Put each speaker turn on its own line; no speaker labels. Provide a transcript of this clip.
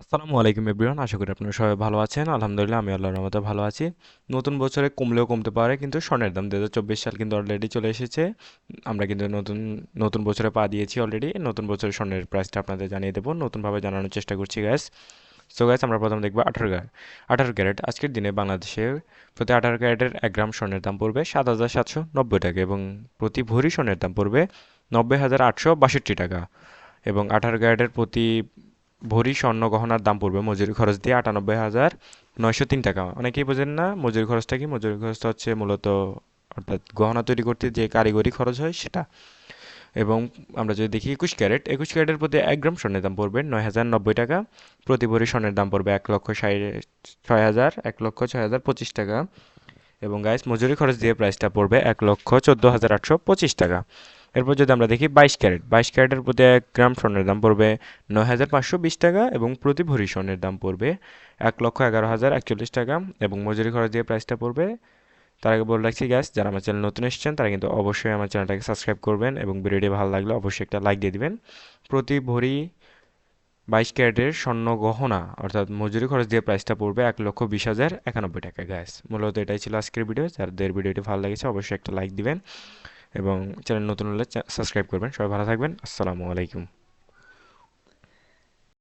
আসসালামু আলাইকুম এভরিওয়ান, আশা করি আপনারা সবাই ভালো আছেন। আলহামদুলিল্লাহ, আমি আল্লাহর রহমতে ভালো আছি। নতুন বছরে কমলেও কমতে পারে, কিন্তু স্বর্ণের দাম দু হাজার চব্বিশ সাল কিন্তু অলরেডি চলে এসেছে। আমরা কিন্তু নতুন নতুন বছরে পা দিয়েছি অলরেডি নতুন বছরের স্বর্ণের প্রাইসটা আপনাদের জানিয়ে দেবো, নতুনভাবে জানানোর চেষ্টা করছি গ্যাস সো গ্যাস আমরা প্রথম দেখব আঠারো ক্যারেট আঠারো ক্যারেট আজকের দিনে বাংলাদেশে প্রতি আঠারো ক্যারেটের এক গ্রাম স্বর্ণের দাম পড়বে সাত হাজার সাতশো নব্বই টাকা এবং প্রতি ভরি স্বর্ণের দাম পড়বে নব্বই হাজার আটশো বাষট্টি টাকা। এবং আঠারো ক্যারেটের প্রতি ভরি স্বর্ণ গহনার দাম পড়বে মজুরি খরচ দিয়ে আটানব্বই হাজার নয়শো তিন টাকা। অনেকেই বোঝেন না মজুরি খরচটা কি? মজুরি খরচটা হচ্ছে মূলত অর্থাৎ গহনা তৈরি করতে যে কারিগরি খরচ হয় সেটা। এবং আমরা যদি দেখি একুশ ক্যারেট, একুশ ক্যারেটের প্রতি এক গ্রাম স্বর্ণের দাম পড়বে নয় হাজার নব্বই টাকা। প্রতি ভরি স্বর্ণের দাম পড়বে এক লক্ষ ছয় হাজার এক লক্ষ ছয় হাজার পঁচিশ টাকা। এবং গাইস মজুরি খরচ দিয়ে প্রাইসটা পড়বে এক লক্ষ চোদ্দ হাজার আটশো পঁচিশ টাকা। এরপর যদি আমরা দেখি বাইশ ক্যারেট, বাইশ ক্যারেটের প্রতি এক গ্রাম স্বর্ণের দাম পড়বে নয় হাজার পাঁচশো বিশ টাকা এবং প্রতি ভরি স্বর্ণের দাম পড়বে এক লক্ষ এগারো হাজার একচল্লিশ টাকা এবং মজুরি খরচ দিয়ে প্রাইসটা পড়বে। তার আগে বলে রাখছি গ্যাস যারা আমার চ্যানেল নতুন এসেছেন, তারা কিন্তু অবশ্যই আমার চ্যানেলটাকে সাবস্ক্রাইব করবেন এবং ভিডিওটি ভালো লাগলে অবশ্যই একটা লাইক দিয়ে দিবেন। প্রতি ভরি বাইশ ক্যারেটের স্বর্ণ গহনা, অর্থাৎ মজুরি খরচ দিয়ে প্রাইসটা পড়বে এক লক্ষ বিশ হাজার একানব্বই টাকা গ্যাস মূলত এটাই ছিল আজকের ভিডিও যাদের ভিডিওটি ভালো লেগেছে অবশ্যই একটা লাইক দিবেন। এবং চ্যানেল নতুন হলে সাবস্ক্রাইব করবেন। সবাই ভালো থাকবেন। আসসালামু আলাইকুম।